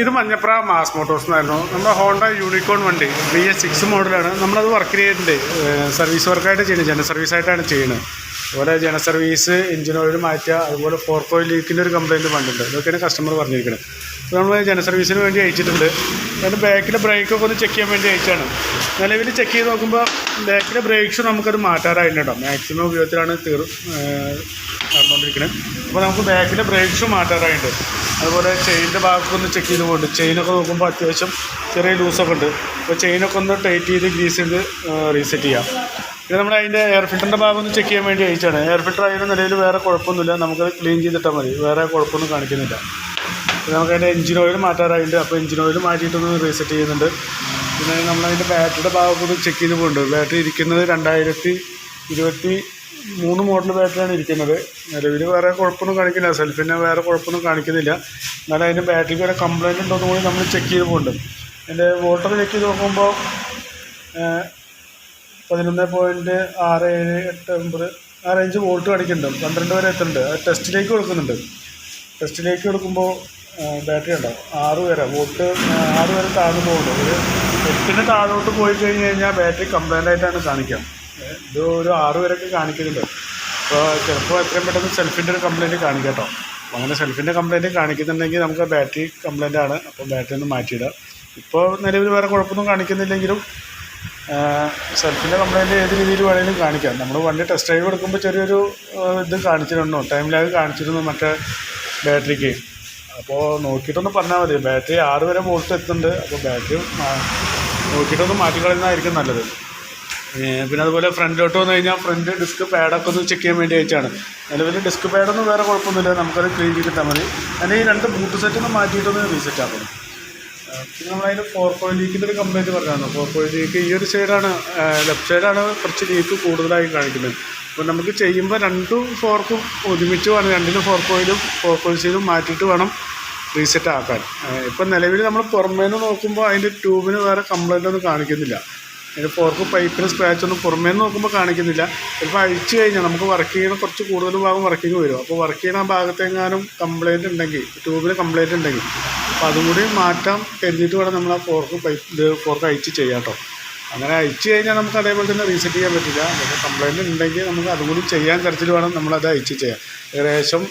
ഇത് Manjapra mass Motors എന്നായിരുന്നു. നമ്മുടെ ഹോണ്ട യൂണിക്കോൺ വണ്ടി ബി എസ് സിക്സ് മോഡലാണ് നമ്മളത് വർക്ക് ചെയ്തിട്ടുണ്ട്. സർവീസ് വർക്കായിട്ട് ചെയ്യുന്നത്. ജന സർവീസായിട്ടാണ് ചെയ്യുന്നത്. അതുപോലെ ജന സർവീസ് എഞ്ചിൻ ഓയിൽ മാറ്റുക അതുപോലെ ഫോർ കോയിൽ ലീക്കിന്റെ ഒരു കംപ്ലയിന്റ് വണ്ടുണ്ട് ഇതൊക്കെയാണ് കസ്റ്റമർ പറഞ്ഞിരിക്കുന്നത്. നമ്മൾ ജന സർവീസിന് വേണ്ടി അയച്ചിട്ടുണ്ട്. അതിന്റെ ബാക്കിലെ ബ്രേക്കൊക്കെ ഒന്ന് ചെക്ക് ചെയ്യാൻ വേണ്ടി അയച്ചാണ്. നിലവിൽ ചെക്ക് ചെയ്ത് നോക്കുമ്പോൾ ബാക്കിലെ ബ്രേക്സ് നമുക്കത് മാറ്റാറായിട്ടുണ്ടോ മാക്സിമം ഉപയോഗത്തിലാണ് തീർ നടന്നുകൊണ്ടിരിക്കുന്നത് അപ്പോൾ നമുക്ക് ബാക്കിലെ ബ്രേക്ക്സ് മാറ്റാറായിട്ടുണ്ട്. അതുപോലെ ചെയിനിന്റെ ഭാഗമൊക്കെ ഒന്ന് ചെക്ക് ചെയ്ത് പോകുന്നുണ്ട് ചെയിനൊക്കെ നോക്കുമ്പോൾ അത്യാവശ്യം ചെറിയ ലൂസൊക്കെ ഉണ്ട്. അപ്പോൾ ചെയിനൊക്കെ ഒന്ന് ടൈറ്റ് ചെയ്ത് ഗ്രീസ് ചെയ്ത് റീസെറ്റ് ചെയ്യാം. ഇത് നമ്മൾ അതിന്റെ എയർ ഫിൽറ്ററിന്റെ ഭാഗം ഒന്ന് ചെക്ക് ചെയ്യാൻ വേണ്ടി അയച്ചാണ് എയർ ഫിൽറ്റർ അതിന്റെ നിലയിൽ വേറെ കുഴപ്പമൊന്നുമില്ല. നമുക്ക് ക്ലീൻ ചെയ്തിട്ടാൽ മതി. വേറെ കുഴപ്പമൊന്നും കാണിക്കുന്നില്ല. നമുക്ക് അതിന്റെ എഞ്ചിൻ ഓയിൽ മാറ്റാറായിട്ടുണ്ട്. അപ്പോൾ എഞ്ചിൻ ഓയിൽ മാറ്റിയിട്ടൊന്ന് റീസെറ്റ് ചെയ്യുന്നുണ്ട്. പിന്നെ നമ്മളതിന്റെ ബാറ്ററിയുടെ ഭാഗമൊക്കെ ഒന്ന് ചെക്ക് ചെയ്ത് പോകുന്നുണ്ട് ബാറ്ററി ഇരിക്കുന്നത് രണ്ടായിരത്തി ഇരുപത്തി മൂന്ന് മോഡൽ ബാറ്ററിയാണ് ഇരിക്കുന്നത്. നിലവിൽ വേറെ കുഴപ്പമൊന്നും കാണിക്കില്ല സെൽഫിന് വേറെ കുഴപ്പമൊന്നും കാണിക്കുന്നില്ല. എന്നാലും അതിന്റെ ബാറ്ററിക്ക് വരെ കംപ്ലയിന്റ് ഉണ്ടോയെന്ന് കൂടി നമ്മൾ ചെക്ക് ചെയ്ത് അതിന്റെ വോട്ടർ ചെക്ക് ചെയ്ത് നോക്കുമ്പോൾ പതിനൊന്ന് പോയിന്റ് ആറ് ഏഴ് എട്ട് ഒമ്പത് ആ റേഞ്ച് വോൾട്ട് കാണിക്കുന്നുണ്ട്. പന്ത്രണ്ട് വരെ എത്തുന്നുണ്ട്. അത് ടെസ്റ്റിലേക്ക് കൊടുക്കുന്നുണ്ട്. ടെസ്റ്റിലേക്ക് കൊടുക്കുമ്പോൾ ബാറ്ററി ഉണ്ടോ? ആറ് വരെ. വോൾട്ട് ആറ് വരെ താഴ്ന്നു പോകുന്നുണ്ട്. ഒരു എട്ടിന് താഴോട്ട് പോയി കഴിഞ്ഞ് കഴിഞ്ഞാൽ ബാറ്ററി കംപ്ലൈന്റ് ആയിട്ടാണ് കാണിക്കുക. ഇത് ഒരു ആറ് വരെയൊക്കെ കാണിക്കുന്നുണ്ട് അപ്പോൾ ചിലപ്പോൾ എത്രയും പെട്ടെന്ന് സെൽഫിന്റെ ഒരു കംപ്ലയിന്റ് കാണിക്കാം കേട്ടോ. അങ്ങനെ സെൽഫിന്റെ കംപ്ലയിന്റ് കാണിക്കുന്നുണ്ടെങ്കിൽ നമുക്ക് ബാറ്ററി കംപ്ലയിന്റ് ആണ്. അപ്പോൾ ബാറ്ററി ഒന്ന് മാറ്റിയിടാം ഇപ്പോൾ നിലവിൽ വേറെ കുഴപ്പമൊന്നും കാണിക്കുന്നില്ലെങ്കിലും സെൽഫിന്റെ കംപ്ലയിന്റ് ഏത് രീതിയിൽ വേണമെങ്കിലും കാണിക്കാം. നമ്മൾ വണ്ടി ടെസ്റ്റ് ഡ്രൈവ് എടുക്കുമ്പോൾ ചെറിയൊരു ഇത് കാണിച്ചിരുന്നു. ടൈം ലാഗ് കാണിച്ചിരുന്നു മറ്റേ ബാറ്ററിക്ക് അപ്പോൾ നോക്കിയിട്ടൊന്ന് പറഞ്ഞാൽ മതി. ബാറ്ററി ആറ് വരെ വോൾട്ട് എത്തുന്നുണ്ട്. അപ്പോൾ ബാറ്ററി നോക്കിയിട്ടൊന്ന് മാറ്റിക്കളയുന്നതായിരിക്കും നല്ലത്. പിന്നെ അതുപോലെ ഫ്രണ്ടിലോട്ട് വന്നു കഴിഞ്ഞാൽ ഫ്രണ്ട് ഡിസ്ക് പാഡൊക്കെ ഒന്ന് ചെക്ക് ചെയ്യാൻ വേണ്ടി അയച്ചാണ് നിലവിൽ ഡിസ്ക് പാഡൊന്നും വേറെ കുഴപ്പമൊന്നുമില്ല. നമുക്കത് ക്ലീൻ ചെയ്തിട്ടാൽ മതി. അതിന് ഈ രണ്ട് ബൂട്ട് സെറ്റ് ഒന്ന് മാറ്റിയിട്ടൊന്ന് റീസെറ്റ് ആക്കണം. പിന്നെ നമ്മളതിന് ഫോർ പോയിന്റ് ലീക്കിന്റെ ഒരു കംപ്ലയിന്റ് പറഞ്ഞായിരുന്നു. ഫോർ പോയിന്റ് ലീക്ക് ഈ ഒരു സൈഡാണ് ലെഫ്റ്റ് സൈഡാണ് കുറച്ച് ലീക്ക് കൂടുതലായി കാണിക്കുന്നത്. അപ്പോൾ നമുക്ക് ചെയ്യുമ്പോൾ രണ്ടും ഫോർക്കും ഒരുമിച്ച് വേണം. രണ്ടിലും ഫോർ പോയിന്റും ഫോർ പോയിൻസിലും മാറ്റിയിട്ട് വേണം റീസെറ്റ് ആക്കാൻ. ഇപ്പം നിലവിൽ നമ്മൾ പുറമേന്ന് നോക്കുമ്പോൾ അതിന്റെ ട്യൂബിന് വേറെ കംപ്ലയിന്റ് ഒന്നും കാണിക്കുന്നില്ല. അതിന്റെ ഫോർക്ക് പൈപ്പിന് സ്ക്രാച്ച് ഒന്നും നോക്കുമ്പോൾ കാണിക്കുന്നില്ല. ചിലപ്പോൾ അഴിച്ചു കഴിഞ്ഞാൽ നമുക്ക് വർക്ക് ചെയ്യുന്ന കുറച്ച് കൂടുതൽ ഭാഗം വർക്കിംഗ് വരും. അപ്പോൾ വർക്ക് ചെയ്യുന്ന ഭാഗത്തെങ്ങാനും കംപ്ലയിന്റ് ഉണ്ടെങ്കിൽ ട്യൂബിന് കംപ്ലയിന്റ് ഉണ്ടെങ്കിൽ അപ്പോൾ അതും കൂടി മാറ്റാൻ കരുതിയിട്ട് വേണം നമ്മൾ ആ ഫോർക്ക് പൈപ്പ് ഇത് ഫോർക്ക് അഴിച്ച് ചെയ്യാം കേട്ടോ അങ്ങനെ അയച്ചു കഴിഞ്ഞാൽ നമുക്ക് അതേപോലെ തന്നെ റീസെറ്റ് ചെയ്യാൻ പറ്റില്ല. പക്ഷേ കംപ്ലയിന്റ് ഉണ്ടെങ്കിൽ നമുക്ക് അതും കൂടി ചെയ്യാൻ തരത്തിൽ വേണം നമ്മളത് അഴിച്ച് ചെയ്യാം ഏകദേശം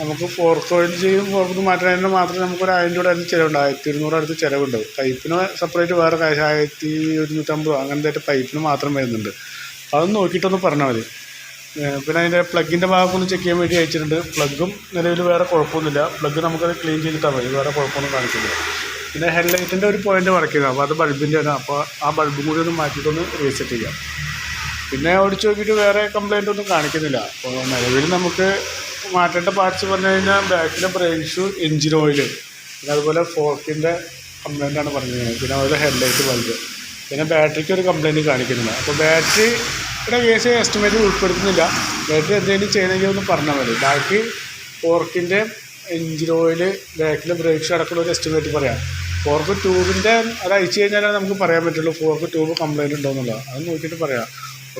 നമുക്ക് ഫോർക്ക് ഓയിൽ ചെയ്യും പോർക്ക് മാറ്റുന്നതിന് മാത്രമേ നമുക്ക് ഒരു ആയിരം രൂപ അടുത്ത് ചിലവുണ്ട്. ആയിരത്തി ഇരുന്നൂറ് അടുത്ത് ചിലവുണ്ട്. പൈപ്പിന് സെപ്പറേറ്റ് വേറെ കാശ് ആയിരത്തി ഒരുന്നൂറ്റമ്പതോ അങ്ങനത്തെ പൈപ്പിന് മാത്രം വരുന്നുണ്ട്. അതൊന്ന് നോക്കിയിട്ടൊന്ന് പറഞ്ഞാൽ മതി. പിന്നെ അതിന്റെ പ്ലഗിന്റെ ഭാഗമൊന്ന് ചെക്ക് ചെയ്യാൻ വേണ്ടി അയച്ചിട്ടുണ്ട്. പ്ലഗും നിലവിൽ വേറെ കുഴപ്പമൊന്നുമില്ല. പ്ലഗ് നമുക്കത് ക്ലീൻ ചെയ്തിട്ടാൽ മതി. വേറെ കുഴപ്പമൊന്നും കാണിക്കില്ല പിന്നെ ഹെഡ്ലൈറ്റിന്റെ ഒരു പോയിന്റ് വരയ്ക്കുന്നത് അപ്പോൾ അത് ബൾബിന്റെ ആണ്. അപ്പോൾ ആ ബൾബും കൂടി ഒന്ന് മാറ്റിയിട്ടൊന്ന് റീസെറ്റ് ചെയ്യാം. പിന്നെ ഓടിച്ച് നോക്കിയിട്ട് വേറെ കംപ്ലൈന്റ് ഒന്നും കാണിക്കുന്നില്ല. അപ്പോൾ നിലവിൽ നമുക്ക് മാറ്റേണ്ട പാർട്സ് പറഞ്ഞു കഴിഞ്ഞാൽ ബാക്കിലെ ബ്രേക്ക് ഷൂ എഞ്ചിൻ ഓയിൽ പിന്നെ അതുപോലെ ഫോർക്കിന്റെ കംപ്ലൈന്റാണ് കഴിഞ്ഞാൽ പിന്നെ അതുപോലെ ഹെഡ്ലൈറ്റ് ബൾബ് പിന്നെ ബാറ്ററിക്ക് ഒരു കംപ്ലൈന്റ് കാണിക്കുന്നില്ല അപ്പോൾ ബാറ്ററിയുടെ കേസ് എസ്റ്റിമേറ്റ് ഉൾപ്പെടുത്തുന്നില്ല. ബാറ്ററി എന്തെങ്കിലും ചെയ്യണമെങ്കിൽ ഒന്ന് പറഞ്ഞാൽ മതി. ബാക്കി ഫോർക്കിന്റെ എഞ്ചിൻ ഓയിൽ ബാക്കിലെ ബ്രേക്ക് ഷൂ അടക്കമുള്ള ഒരു എസ്റ്റിമേറ്റ് പറയാം. ഫോർക്ക് ട്യൂബിന്റെ അത് അയച്ചു കഴിഞ്ഞാലേ നമുക്ക് പറയാൻ പറ്റുള്ളൂ. ഫോർക്ക് ട്യൂബ് കംപ്ലൈന്റ് ഉണ്ടോ എന്നുള്ളത്. അത് നോക്കിയിട്ട് പറയാം.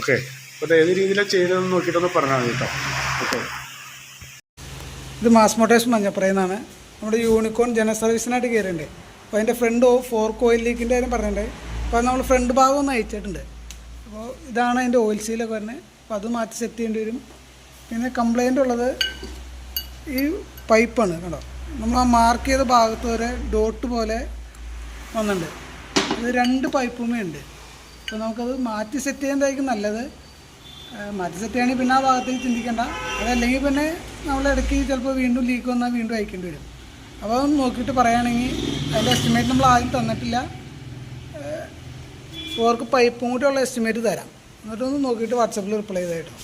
ഓക്കെ അപ്പോൾ ഏത് രീതിയിലാണ് ചെയ്തതെന്ന് നോക്കിയിട്ടൊന്ന് പറഞ്ഞാൽ മതി കേട്ടോ ഓക്കെ ഇത് മാസ് മോട്ടേഴ്സ് മഞ്ഞപ്പുറയിൽ നിന്നാണ് നമ്മുടെ യൂണിക്കോൺ ജന സർവീസിനായിട്ട് കയറിയിട്ടുണ്ട് അപ്പോൾ അതിന്റെ ഫ്രണ്ട് ഫോർ കോയിൽ ലീക്കിന്റെ കാര്യം പറഞ്ഞിട്ടുണ്ട്. അപ്പോൾ നമ്മൾ ഫ്രണ്ട് ഭാഗം ഒന്ന് അയച്ചിട്ടുണ്ട് അപ്പോൾ ഇതാണ് അതിന്റെ ഓയിൽ സീലൊക്കെ വരുന്നത് അപ്പോൾ അത് മാറ്റി സെറ്റ് ചെയ്യേണ്ടി വരും. പിന്നെ കംപ്ലൈന്റ് ഉള്ളത് ഈ പൈപ്പാണ് കേട്ടോ. നമ്മൾ ആ മാർക്ക് ചെയ്ത ഭാഗത്ത് വരെ ഡോട്ട് പോലെ വന്നിട്ടുണ്ട്. ഇത് രണ്ട് പൈപ്പുമേ ഉണ്ട്. അപ്പോൾ നമുക്കത് മാറ്റി സെറ്റ് ചെയ്യുന്നതായിരിക്കും നല്ലത്? മാറ്റി സെറ്റ് ചെയ്യണമെങ്കിൽ പിന്നെ ആ ഭാഗത്തേക്ക് ചിന്തിക്കേണ്ട. അതല്ലെങ്കിൽ പിന്നെ നമ്മൾ ഇടയ്ക്ക് ചിലപ്പോൾ വീണ്ടും ലീക്ക് വന്നാൽ വീണ്ടും അയക്കേണ്ടി വരും. അപ്പോൾ അതൊന്ന് നോക്കിയിട്ട് പറയുകയാണെങ്കിൽ അതിന്റെ എസ്റ്റിമേറ്റ് നമ്മൾ ആദ്യം തന്നിട്ടില്ല. ഓർക്ക് പൈപ്പും ഉള്ള എസ്റ്റിമേറ്റ് തരാം. എന്നിട്ടൊന്ന് നോക്കിയിട്ട് വാട്സപ്പിൽ റിപ്ലൈ ചെയ്തായിട്ടോ